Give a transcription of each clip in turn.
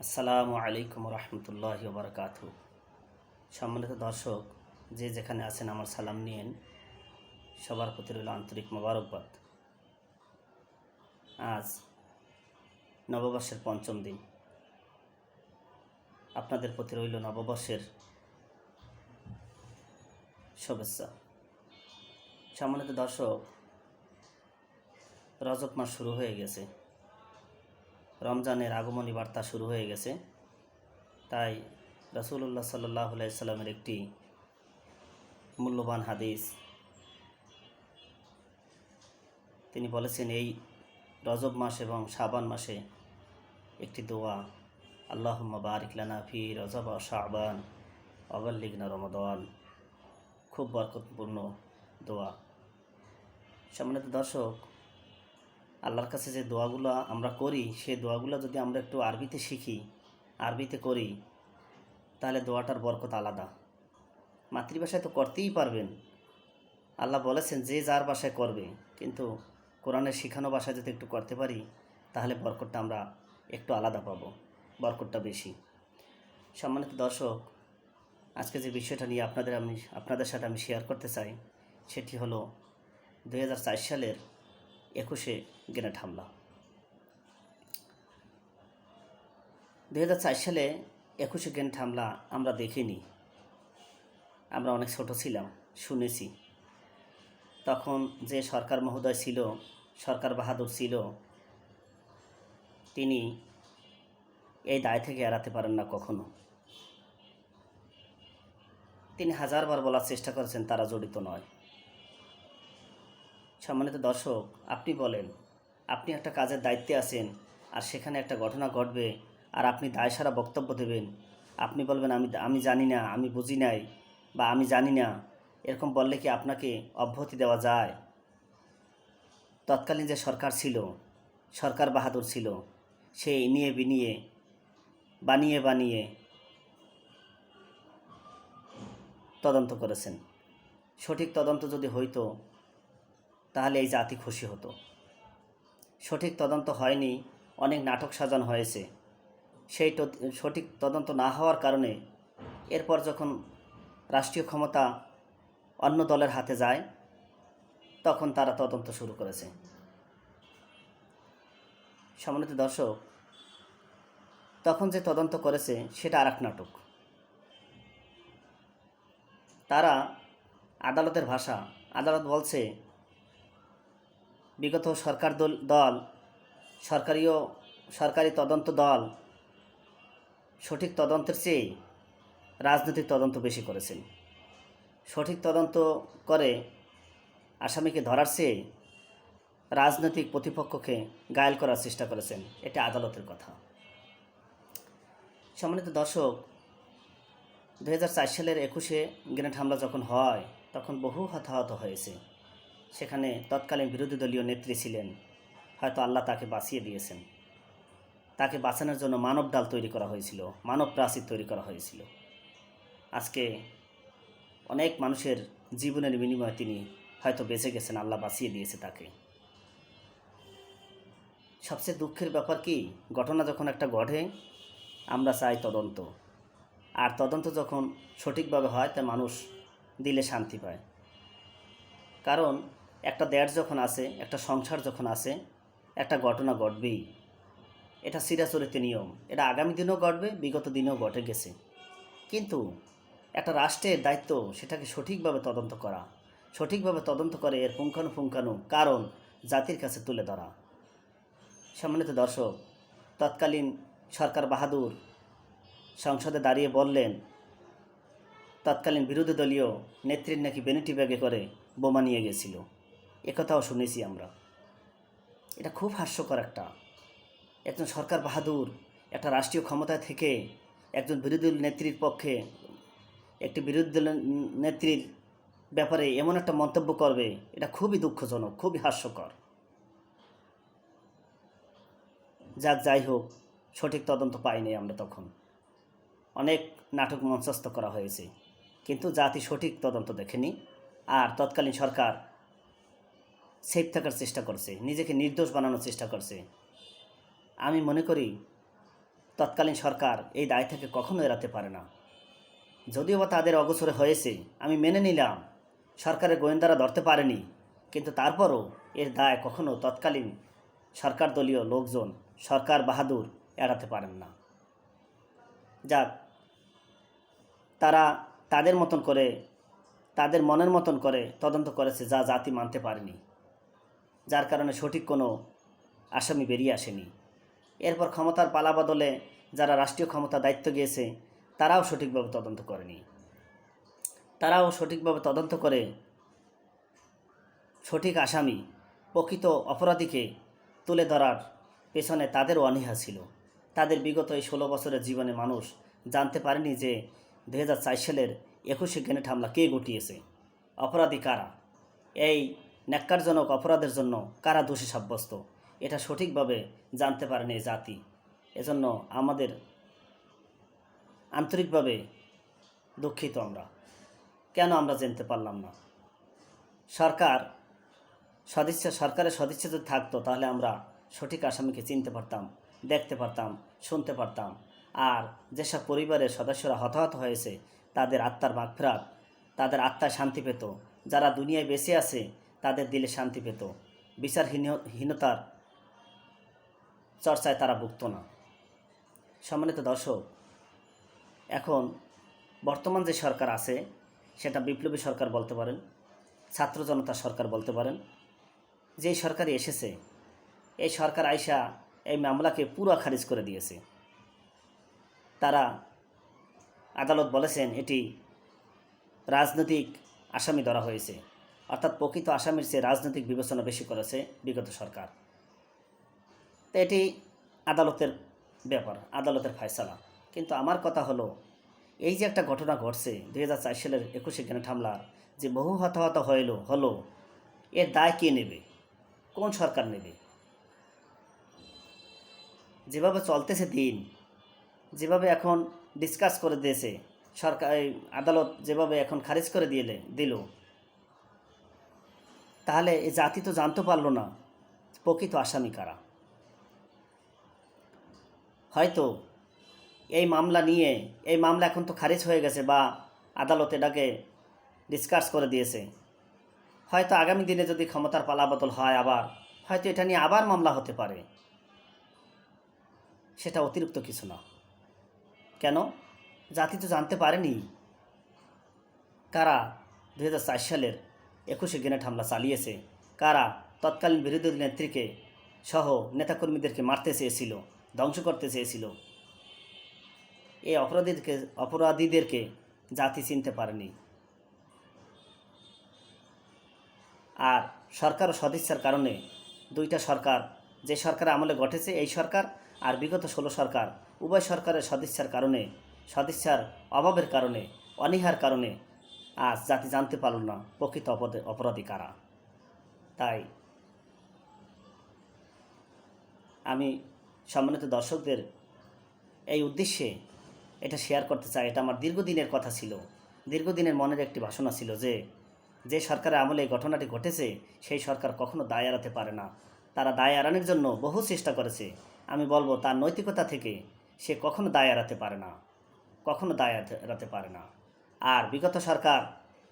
আসসালামু আলাইকুম রহমতুল্লাহ বারকাত সম্মানিত দর্শক, যে যেখানে আছেন আমার সালাম নিয়েন। সবার প্রতি রইল আন্তরিক মোবারকবাদ। আজ নববর্ষের পঞ্চম দিন। আপনাদের প্রতি রইল নববর্ষের শুভেচ্ছা। সম্মানিত দর্শক, রজব মাস শুরু হয়ে গেছে। রমজানের আগমনী বার্তা শুরু হয়ে গেছে। তাই রসুল্লাহ সাল্লাহ সাল্লামের একটি মূল্যবান হাদিস। তিনি বলেছেন, এই রজব মাস এবং শাবান মাসে একটি দোয়া আল্লাহ বারিক লানা ফি রজব শাবান অবল্লিগনা রমদান। খুব বরকতপূর্ণ দোয়া। সম্মানিত দর্শক আল্লাহর কাছে যে দোয়াগুলো আমরা করি, সেই দোয়াগুলো যদি আমরা একটু আরবিতে শিখি, আরবিতে করি, তাহলে দোয়াটার বরকত আলাদা। মাতৃভাষায় তো করতেই পারবেন। আল্লাহ বলেছেন, যে যার বাসায় করবে, কিন্তু কোরআনের শিখানো ভাষায় যদি একটু করতে পারি, তাহলে বরকতটা আমরা একটু আলাদা পাবো, বরকতটা বেশি। সম্মানিত দর্শক, আজকে যে বিষয়টা নিয়ে আপনাদের আমি, আপনাদের সাথে আমি শেয়ার করতে চাই, সেটি হলো দুই সালের একুশে গ্রেনেড হামলা। দু হাজার চার সালে একুশে গ্রেনেড হামলা আমরা দেখিনি। আমরা অনেক ছোট ছিলাম, শুনেছি। তখন যে সরকার মহোদয় ছিল, সরকার বাহাদুর ছিল, তিনি এই দায় থেকে এড়াতে পারেন না কখনো। তিনি হাজারবার বলার চেষ্টা করেছেন, তারা জড়িত নয়। সম্মানিত দর্শক, আপনি বলেন, আপনি একটা কাজের দায়িত্বে আছেন আর সেখানে একটা ঘটনা ঘটবে আর আপনি দায়সারা বক্তব্য দেবেন। আপনি বলবেন, আমি আমি জানি না, আমি বুঝি নাই বা আমি জানি না। এরকম বললে কি আপনাকে অব্যাহতি দেওয়া যায়? তৎকালীন যে সরকার ছিল, সরকার বাহাদুর ছিল, সে নিয়ে বিনিয়ে, বানিয়ে বানিয়ে তদন্ত করেছেন। সঠিক তদন্ত যদি হইতো তাহলে এই জাতি খুশি হতো। সঠিক তদন্ত হয়নি, অনেক নাটক সাজানো হয়েছে। সেই সঠিক তদন্ত না হওয়ার কারণে এরপর যখন রাষ্ট্রীয় ক্ষমতা অন্য দলের হাতে যায়, তখন তারা তদন্ত শুরু করেছে। সম্মানিত দর্শক, তখন যে তদন্ত করেছে, সেটা আর এক নাটক। তারা আদালতের ভাষা, আদালত বলছে বিগত সরকার দল দল সরকারিও সরকারি তদন্ত দল সঠিক তদন্তের চেয়ে রাজনৈতিক তদন্ত বেশি করেছেন। সঠিক তদন্ত করে আসামিকে ধরার চেয়ে রাজনৈতিক প্রতিপক্ষকে গায়েল করার চেষ্টা করেছেন, এটা আদালতের কথা। সম্মানিত দর্শক দু সালের একুশে গ্রেনেড হামলা যখন হয়, তখন বহু হতাহত হয়েছে। সেখানে তৎকালীন বিরোধী দলীয় নেত্রী ছিলেন। হয়তো আল্লাহ তাকে বাঁচিয়ে দিয়েছেন। তাকে বাঁচানোর জন্য মানব ডাল তৈরি করা হয়েছিল, মানব প্রাচীর তৈরি করা হয়েছিল। আজকে অনেক মানুষের জীবনের বিনিময়ে তিনি হয়তো বেঁচে গেছেন, আল্লাহ বাঁচিয়ে দিয়েছে তাকে। সবচেয়ে দুঃখের ব্যাপার কি, ঘটনা যখন একটা ঘটে, আমরা চাই তদন্ত। আর তদন্ত যখন সঠিকভাবে হয়, তা মানুষ দিলে শান্তি পায়। কারণ একটা দেড় যখন আসে একটা সংসার যখন আসে একটা ঘটনা ঘটবেই। এটা চিরাচরিত নিয়ম। এটা আগামী দিনেও ঘটবে, বিগত দিনেও ঘটে গেছে। কিন্তু একটা রাষ্ট্রের দায়িত্ব, সেটাকে সঠিকভাবে তদন্ত করা, সঠিকভাবে তদন্ত করে এর পুঙ্খানুপুঙ্খানু কারণ জাতির কাছে তুলে ধরা। সম্মানিত দর্শক, তৎকালীন সরকার বাহাদুর সংসদে দাঁড়িয়ে বললেন, তৎকালীন বিরোধী দলীয় নেত্রীর নাকি বেনিটি ব্যাগে করে বোমা নিয়ে গেছিল। একথাও শুনেছি আমরা। এটা খুব হাস্যকর একটা। একজন সরকার বাহাদুর একটা রাষ্ট্রীয় ক্ষমতায় থেকে একজন বিরোধী নেত্রীর পক্ষে একটি বিরোধী দল নেত্রীর ব্যাপারে এমন একটা মন্তব্য করবে, এটা খুবই দুঃখজনক, খুবই হাস্যকর। যাক, যাই হোক, সঠিক তদন্ত পাইনি আমরা তখন। অনেক নাটক মঞ্চস্থ করা হয়েছে, কিন্তু জাতি সঠিক তদন্ত দেখেনি। আর তৎকালীন সরকার সেফ থাকার চেষ্টা করছে, নিজেকে নির্দোষ বানানোর চেষ্টা করছে। আমি মনে করি তৎকালীন সরকার এই দায় থেকে কখনো এড়াতে পারে না। যদিও বা তাদের অগোচরে হয়েছে, আমি মেনে নিলাম, সরকারের গোয়েন্দারা ধরতে পারেনি, কিন্তু তারপরও এর দায় কখনো তৎকালীন সরকার দলীয় লোকজন, সরকার বাহাদুর এড়াতে পারেন না। যাক, তারা তাদের মতন করে তাদের মনের মতন করে তদন্ত করেছে যা জাতি মানতে পারেনি। যার কারণে সঠিক কোনো আসামি বেরিয়ে আসেনি। এরপর ক্ষমতার পালা বদলে যারা রাষ্ট্রীয় ক্ষমতা দায়িত্ব গিয়েছে, তারাও সঠিকভাবে তদন্ত করেনি। তারাও সঠিকভাবে তদন্ত করে সঠিক আসামি, প্রকৃত অপরাধীকে তুলে ধরার পেছনে তাদেরও অনীহা ছিল। তাদের বিগত এই ষোলো বছরের জীবনে মানুষ জানতে পারেনি যে দু সালের একুশে গ্রেনেড হামলা কে ঘটিয়েছে? অপরাধী কারা? এই ন্যাক্কারজনক অপরাধের জন্য কারা দোষী সাব্যস্ত? এটা সঠিকভাবে জানতে পারেনি এই জাতি। এজন্য আমাদের আন্তরিকভাবে দুঃখিত আমরা। কেন আমরা জানতে পারলাম না? সরকার সদিচ্ছা, সরকারের সদিচ্ছা যদি থাকতো, তাহলে আমরা সঠিক আসামিকে চিনতে পারতাম, দেখতে পারতাম, শুনতে পারতাম। আর যেসব পরিবারের সদস্যরা হতাহত হয়েছে তাদের আত্মার মাগফেরাত, তাদের আত্মায় শান্তি পেত। যারা দুনিয়ায় বেঁচে আছে, তাদের দিলে শান্তি পেত। বিচারহীনতার চর্চায় তারা ভুগত না। সম্মানিত দর্শক, এখন বর্তমান যে সরকার আছে, সেটা বিপ্লবী সরকার বলতে পারেন, ছাত্র জনতা সরকার বলতে পারেন, যেই সরকারই এসেছে, এই সরকার আইসা এই মামলাকে পুরো খারিজ করে দিয়েছে। তারা আদালত বলেছেন এটি রাজনৈতিক আসামি ধরা হয়েছে। অর্থাৎ প্রকৃত আসামির চেয়ে রাজনৈতিক বিবেচনা বেশি করেছে বিগত সরকার। তো এটি আদালতের ব্যাপার, আদালতের ফয়সালা। কিন্তু আমার কথা হলো, এই যে একটা ঘটনা ঘটছে, দুই হাজার চার সালের একুশে গ্রেনেড হামলার যে বহু হতাহত হইল, হলো, এর দায় কে নেবে? কোন সরকার নেবে? যেভাবে চলতেছে দিন, যেভাবে এখন ডিসকাস করে দিয়েছে। সরকার আদালত যেভাবে এখন খারিজ করে দিলে, দিল। তাহলে এই জাতি তো জানতে পারল না, প্রকৃত আসামি কারা। হয়তো এই মামলা নিয়ে, এই মামলা এখন তো খারিজ হয়ে গেছে বা আদালত এটাকে ডিসকাস করে দিয়েছে। হয়তো আগামী দিনে যদি ক্ষমতার পালাবদল হয় আবার, হয়তো এটা নিয়ে আবার মামলা হতে পারে। সেটা অতিরিক্ত কিছু না। কেন? জাতি তো জানতে পারেনি। কারা? দু হাজার চার সালের একুশে গ্রেনেড হামলা চালিয়েছে। কারা? তৎকালীন বিরোধী নেত্রীকে সহ নেতাকর্মীদেরকে মারতে চেয়েছিল, ধ্বংস করতে চেয়েছিল। এই অপরাধীদেরকে অপরাধীদেরকে জাতি চিনতে পারেনি। আর সরকার ও সদিচ্ছার কারণে দুইটা সরকার যে সরকার আমলে ঘটেছে এই সরকার আর বিগত ষোলো সরকার উভয় সরকারের সদিচ্ছার কারণে, সদিচ্ছার অভাবের কারণে, অনীহার কারণে আজ জাতি জানতে পারল না প্রকৃত অপরাধী কারা। তাই আমি সম্মানিত দর্শকদের এই উদ্দেশ্যে এটা শেয়ার করতে চাই। এটা আমার দীর্ঘদিনের কথা ছিল। দীর্ঘদিনের মনের একটি বাসনা ছিল যে যে সরকারের আমলে এই ঘটনাটি ঘটেছে, সেই সরকার কখনো দায় এড়াতে পারে না। তারা দায় এড়ানোর জন্য বহু চেষ্টা করেছে। আমি বলব, তার নৈতিকতা থেকে সে কখনো দায় এড়াতে পারে না। কখনো দায় এড়াতে- পারে না। আর বিগত সরকার,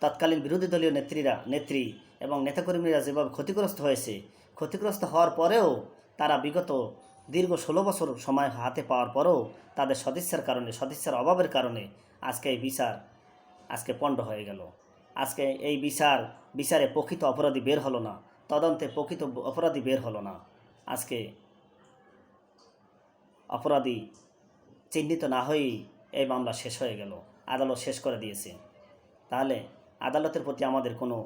তৎকালীন বিরোধী দলীয় নেত্রীরা, নেত্রী এবং নেতাকর্মীরা যেভাবে ক্ষতিগ্রস্ত হয়েছে, ক্ষতিগ্রস্ত হওয়ার পরেও তারা বিগত দীর্ঘ ষোলো বছর সময় হাতে পাওয়ার পরেও তাদের সদিচ্ছার কারণে, সদিচ্ছার অভাবের কারণে আজকে এই বিচার আজকে পণ্ড হয়ে গেল। আজকে এই বিচার, বিচারে প্রকৃত অপরাধী বের হলো না। তদন্তে প্রকৃত অপরাধী বের হলো না। আজকে অপরাধী চিহ্নিত না হয়েই এই মামলা শেষ হয়ে গেল, আদালত শেষ করে দিয়েছে। তাহলে আদালতের প্রতি আমাদের কোনো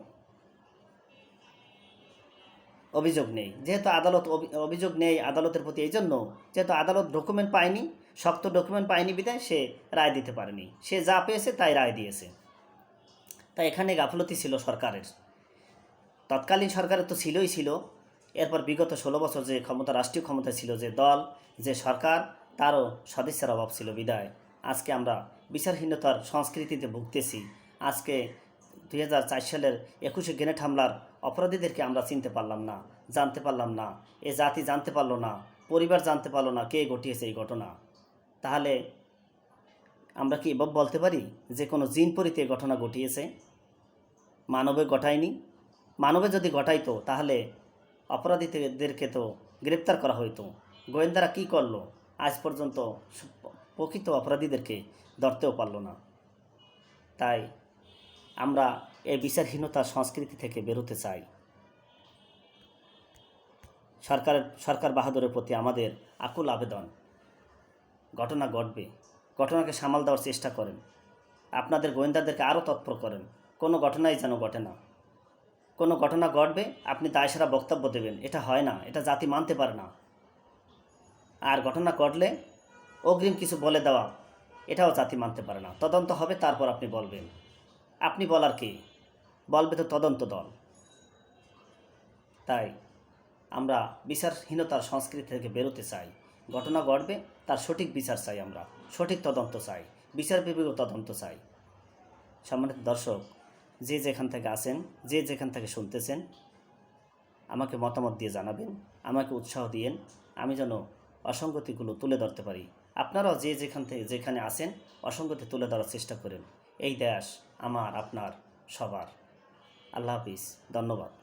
অভিযোগ নেই। যেহেতু আদালত অভিযোগ নেই আদালতের প্রতি এই জন্য যেহেতু আদালত ডকুমেন্ট পায়নি, শক্ত ডকুমেন্ট পায়নি বিধায় সে রায় দিতে পারেনি। সে যা পেয়েছে তাই রায় দিয়েছে। তাই এখানে গাফলতি ছিল সরকারের। তৎকালীন সরকারের তো ছিলই ছিল। এরপর বিগত ষোলো বছর যে ক্ষমতা, রাষ্ট্রীয় ক্ষমতা ছিল, যে দল, যে সরকার, তারও সদস্যের অভাব ছিল বিদায়। আজকে আমরা বিচারহীনতার সংস্কৃতিতে ভুগতেছি। আজকে দুই হাজার চার সালের একুশে গ্রেনেড হামলার অপরাধীদেরকে আমরা চিনতে পারলাম না, জানতে পারলাম না। এ জাতি জানতে পারল না, পরিবার জানতে পারল না কে ঘটিয়েছে এই ঘটনা। তাহলে আমরা কি এবার বলতে পারি যে কোনো জিন পরিতে ঘটনা ঘটিয়েছে? মানবে ঘটায়নি? মানবে যদি ঘটাইতো, তাহলে অপরাধীদেরকে তো গ্রেপ্তার করা হইতো। গোয়েন্দারা কি করল? আজ পর্যন্ত প্রকৃত অপরাধীদেরকে ধরতেও পারল না। তাই আমরা এই বিচারহীনতার সংস্কৃতি থেকে বেরোতে চাই। সরকারের সরকার বাহাদুরের প্রতি আমাদের আকুল আবেদন। ঘটনা ঘটবে। ঘটনাকে সামাল দেওয়ার চেষ্টা করেন। আপনাদের গোয়েন্দাদেরকে আরও তৎপর করেন। কোনো ঘটনাই যেন ঘটে না। কোনো ঘটনা ঘটবে, আপনি দায়সারা বক্তব্য দেবেন। এটা হয় না, এটা জাতি মানতে পারে না। আর ঘটনা ঘটলে অগ্রিম কিছু বলে দেওয়া, এটাও জাতি মানতে পারে না। তদন্ত হবে, তারপর আপনি বলবেন। আপনি বলার কি? বলবে তো তদন্ত দল। তাই আমরা বিচারহীনতার সংস্কৃতি থেকে বেরোতে চাই। ঘটনা ঘটবে, তার সঠিক বিচার চাই আমরা। সঠিক তদন্ত চাই। বিচার বিভাগীয় তদন্ত চাই। সম্মানিত দর্শক যে যেখান থেকে আসেন যে যেখান থেকে শুনতেছেন, আমাকে মতামত দিয়ে জানাবেন, আমাকে উৎসাহ দিয়েন, আমি যেন অসঙ্গতিগুলো তুলে ধরতে পারি। আপনারাও যে যেখান থেকে, যেখানে আসেন অসঙ্গতি তুলে ধরার চেষ্টা করেন। এই দেশ আমার, আপনার, সবার। আল্লাহ হাফিজ। ধন্যবাদ।